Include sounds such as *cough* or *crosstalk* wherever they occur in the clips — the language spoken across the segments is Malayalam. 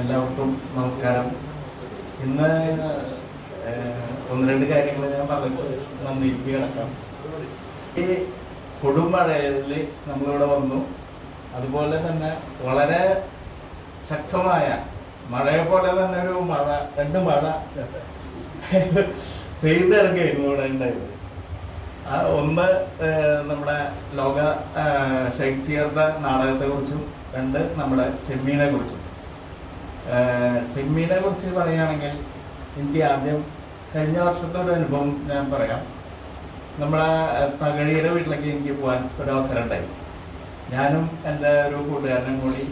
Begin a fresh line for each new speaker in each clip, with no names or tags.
എല്ലാവർക്കും നമസ്കാരം. ഇന്ന് ഒന്ന് രണ്ട് കാര്യങ്ങൾ ഞാൻ പറഞ്ഞു നന്ദിക്ക് കിടക്കാം ഈ കൊടുമഴയിൽ നമ്മളിവിടെ വന്നു. അതുപോലെ തന്നെ വളരെ ശക്തമായ മഴയെ പോലെ തന്നെ ഒരു മഴ രണ്ട് മഴ പെയ്തിറങ്ങിയായിരുന്നു ഇവിടെ ഉണ്ടായത്. ആ ഒന്ന് നമ്മുടെ ലോക ഷേക്സ്പിയറുടെ നാടകത്തെ കുറിച്ചും രണ്ട് നമ്മുടെ ചെമ്മീനെ കുറിച്ചും ചെമ്മീനെ കുറിച്ച് പറയുകയാണെങ്കിൽ എനിക്ക് ആദ്യം കഴിഞ്ഞ വർഷത്തെ ഒരു അനുഭവം ഞാൻ പറയാം. നമ്മളെ തകഴിയുടെ വീട്ടിലേക്ക് എനിക്ക് പോകാൻ ഒരു അവസരം ഉണ്ടായി ഞാനും എന്റെ ഒരു കൂട്ടുകാരനും കൂടി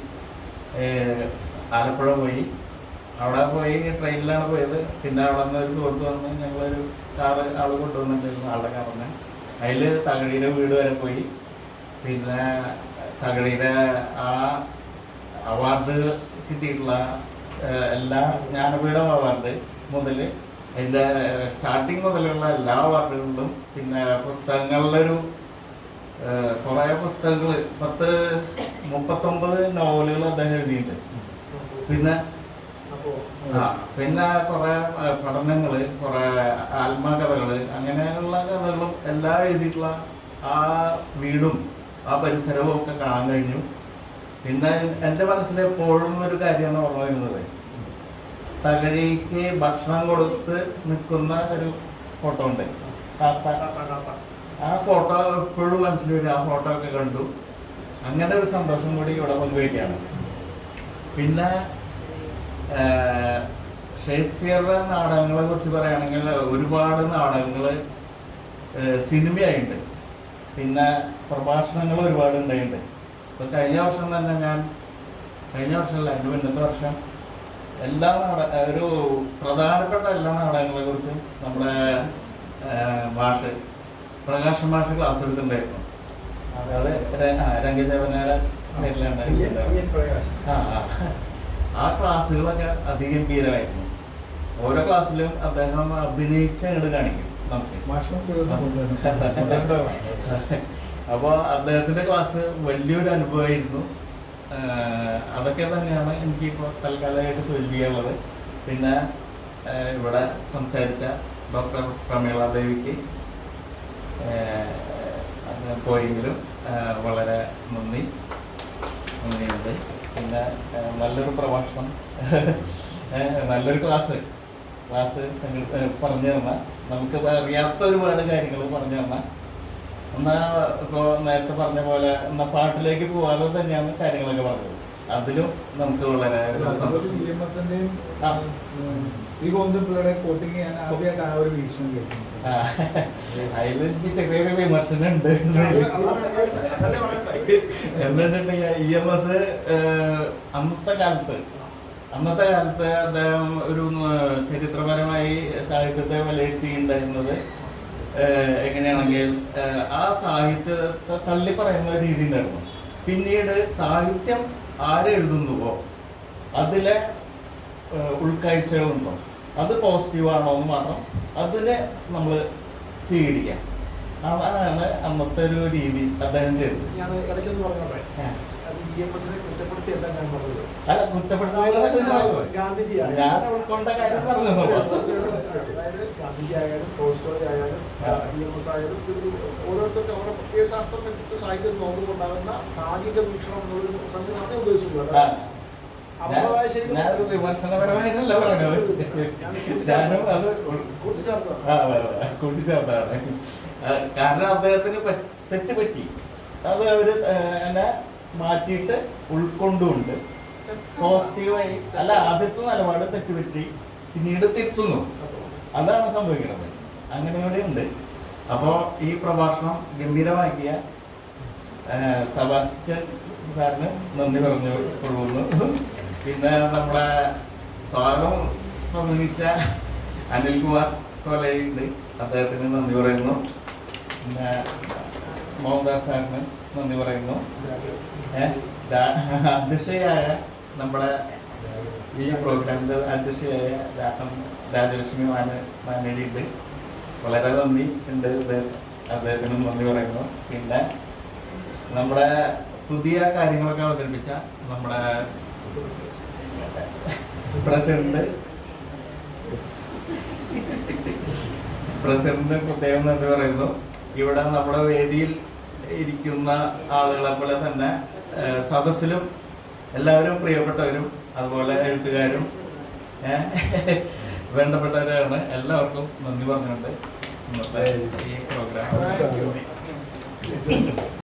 ആലപ്പുഴ പോയി. അവിടെ പോയി ട്രെയിനിലാണ് പോയത്. പിന്നെ അവിടെ നിന്ന് ഒരു സുഹൃത്ത് വന്ന് ഞങ്ങളൊരു കാറ് ആൾ കൊണ്ടുവന്നിട്ടുണ്ടായിരുന്നു ആളുടെ കാറിന്. അതിൽ തകഴിയുടെ വീട് വരെ പോയി. പിന്നെ തകഴിയുടെ ആ അവാർഡ് കിട്ടിയിട്ടുള്ള എല്ലാ ജ്ഞാനപീഠം അവാർഡ് മുതൽ അതിന്റെ സ്റ്റാർട്ടിങ് മുതലുള്ള എല്ലാ അവാർഡുകളിലും പിന്നെ ഏഹ്, കുറേ പുസ്തകങ്ങൾ പത്ത് മുപ്പത്തൊമ്പത് നോവലുകൾ അദ്ദേഹം എഴുതിയിട്ടുണ്ട്. പിന്നെ ആ പിന്നെ കുറെ പഠനങ്ങൾ കുറെ ആത്മകഥകൾ അങ്ങനെയുള്ള കഥകളും എല്ലാം എഴുതിയിട്ടുള്ള ആ വീടും ആ പരിസരവും ഒക്കെ കാണാൻ കഴിഞ്ഞു. പിന്നെ എന്റെ മനസ്സിൽ എപ്പോഴും ഒരു കാര്യമാണ് ഓർമ്മ വരുന്നത്. തകഴിക്ക് ഭക്ഷണം കൊടുത്ത് നിൽക്കുന്ന ഒരു ഫോട്ടോ ഉണ്ട്. ആ ഫോട്ടോ എപ്പോഴും മനസ്സിൽ വരും. ആ ഫോട്ടോ ഒക്കെ കണ്ടു. അങ്ങനെ ഒരു സന്തോഷം കൂടി ഇവിടെ പങ്കുവയ്ക്കുകയാണ്. പിന്നെ ഷേക്സ്പിയറുടെ നാടകങ്ങളെ കുറിച്ച് പറയുകയാണെങ്കിൽ ഒരുപാട് നാടകങ്ങൾ സിനിമയായിട്ടുണ്ട്. പിന്നെ പ്രഭാഷണങ്ങൾ ഒരുപാട് ഉണ്ടായിട്ടുണ്ട്. ഇപ്പൊ കഴിഞ്ഞ വർഷം തന്നെ ഞാൻ കഴിഞ്ഞ വർഷമല്ല എന്റെ മുന്നത്തെ വർഷം എല്ലാ നാട ഒരു പ്രധാനപ്പെട്ട എല്ലാ നാടകങ്ങളെ കുറിച്ചും നമ്മുടെ ഭാഷ പ്രകാശൻ മാഷ് ക്ലാസ് എടുത്തിട്ടുണ്ടായിരുന്നു. അതായത് രംഗചേവനയുടെ ആ, ആ, ആ. ആ ക്ലാസ്സുകളൊക്കെ അതിഗംഭീരമായിരുന്നു ഓരോ ക്ലാസ്സിലും അദ്ദേഹം അഭിനയിച്ച് അങ്ങോട്ട് കാണിക്കും നമുക്ക്. *laughs* അപ്പോൾ അദ്ദേഹത്തിന്റെ ക്ലാസ് വലിയൊരു അനുഭവമായിരുന്നു. അതൊക്കെ തന്നെയാണ് എനിക്ക് ഇപ്പോൾ തൽക്കാലമായിട്ട് സൂചിപ്പിക്കാനുള്ളത്. പിന്നെ ഇവിടെ സംസാരിച്ച ഡോക്ടർ പ്രമീള ദേവിക്ക് പോയെങ്കിലും വളരെ നന്ദി. നന്ദിയുണ്ട്. പിന്നെ നല്ലൊരു പ്രഭാഷണം. നല്ലൊരു ക്ലാസ് ക്ലാസ് സംഘ- പറഞ്ഞു തന്ന നമുക്ക് അറിയാത്ത ഒരുപാട് കാര്യങ്ങൾ പറഞ്ഞു തന്ന എന്നാ ഇപ്പോൾ നേരത്തെ പറഞ്ഞ പോലെ എന്നാ പാട്ടിലേക്ക് പോകാതെ തന്നെയാണ് കാര്യങ്ങളൊക്കെ പറഞ്ഞത്. അതിലും നമുക്ക് വളരെ.
ഈ ഗോവിന്ദപിള്ളയുടെ കോട്ടിങ് ഞാൻ ആദ്യമായിട്ട് ആ ഒരു വീക്ഷണം കേൾക്കുന്നത്
ആ, അതിൽ ചെറിയ വിമർശനം ഉണ്ട് എന്താ വെച്ചിട്ടുണ്ടെങ്കിൽ ഇ എം എസ് അന്നത്തെ കാലത്ത് അന്നത്തെ കാലത്ത് അദ്ദേഹം ഒരു ചരിത്രപരമായി സാഹിത്യത്തെ വിലയിരുത്തിയിട്ടുണ്ടായിരുന്നത് എങ്ങനെയാണെങ്കിൽ ആ സാഹിത്യത്തെ തള്ളി പറയുന്ന രീതി ഉണ്ടായിരുന്നു. പിന്നീട് സാഹിത്യം ആരെഴുതുന്നുവോ അതിലെ ഉൾക്കാഴ്ചകളുണ്ടോ അത് പോസിറ്റീവാണോ എന്ന് മാത്രം അതിനെ നമ്മൾ സ്വീകരിക്കാം. അതാണ് അന്നത്തെ ഒരു രീതി അദ്ദേഹം ചെയ്തത്.
ഞാൻ ഇടയ്ക്കൊന്ന് പറഞ്ഞോട്ടെ? കുറ്റപ്പെടുത്തി എന്താ ഞാൻ പറഞ്ഞത്?
അല്ല കുറ്റപ്പെടുന്ന
ഗാന്ധിജിയാണ്
ഞാൻ ഉൾക്കൊണ്ട കാര്യം പറഞ്ഞു
അതായത് ഗാന്ധിജി ആയാലും ടോൾസ്റ്റോയ് ആയാലും ഇ ആയാലും ഒരു ഓരോരുത്തർക്കും അവരുടെ പ്രത്യയ ശാസ്ത്രം വെച്ചിട്ട് സാഹിത്യം നോക്കുന്നുണ്ടാകുന്ന ഭാഗിക വീക്ഷണം എന്നുള്ളൊരു സംവിധാനത്തെ ഉദ്ദേശിച്ചുള്ളൂ.
ആ.
അപ്പൊ
ഞാൻ-
അത് ശരിക്കും
ഞാനൊരു വിമർശനപരമായിട്ടല്ല പറഞ്ഞത്. ഞാനും അത് കൂട്ടിച്ചേർത്താണ് കാരണം അദ്ദേഹത്തിന് പറ്റ്- തെറ്റ് പറ്റി അത് അവർ എന്നെ മാറ്റിയിട്ട് ഉൾക്കൊണ്ടുകൊണ്ട് പോസിറ്റീവായി അല്ല ആദ്യത്തെ നിലപാട് തെറ്റുപറ്റി പിന്നീട് തിരുത്തുന്നു. അതാണ് സംഭവിക്കുന്നത്. അങ്ങനെ ഇവിടെ ഉണ്ട്. അപ്പോൾ ഈ പ്രഭാഷണം ഗംഭീരമാക്കിയ സാറിന് നന്ദി പറഞ്ഞു കൊള്ളുന്നു. പിന്നെ നമ്മുടെ സ്വാഗതം പ്രസംഗിച്ച അനിൽകുമാർ കോലയുണ്ട്. അദ്ദേഹത്തിന് നന്ദി പറയുന്നു. പിന്നെ മോഹൻദാസ് സാറിന് നന്ദി പറയുന്നു. അധ്യക്ഷയായ നമ്മുടെ ഈ പ്രോഗ്രാമിന്റെ അധ്യക്ഷയായ രാഹം രാജലക്ഷ്മി മാന മാനേടിയുണ്ട് വളരെ നന്ദി. ഉണ്ട് അദ്ദേഹത്തിനും നന്ദി പറയുന്നു. പിന്നെ നമ്മുടെ പുതിയ കാര്യങ്ങളൊക്കെ അവതരിപ്പിച്ച നമ്മുടെ പ്രസിഡന്റ്. പ്രസിഡന്റ് പ്രത്യേകം നന്ദി പറയുന്നു. ഇവിടെ നമ്മുടെ വേദിയിൽ ഇരിക്കുന്ന ആളുകളെ പോലെ തന്നെ സദസ്സിലും എല്ലാവരും പ്രിയപ്പെട്ടവരും അതുപോലെ എഴുത്തുകാരും വേണ്ടപ്പെട്ടവരാണ് എല്ലാവർക്കും നന്ദി പറഞ്ഞുകൊണ്ട് ഇന്നത്തെ ഈ പ്രോഗ്രാം.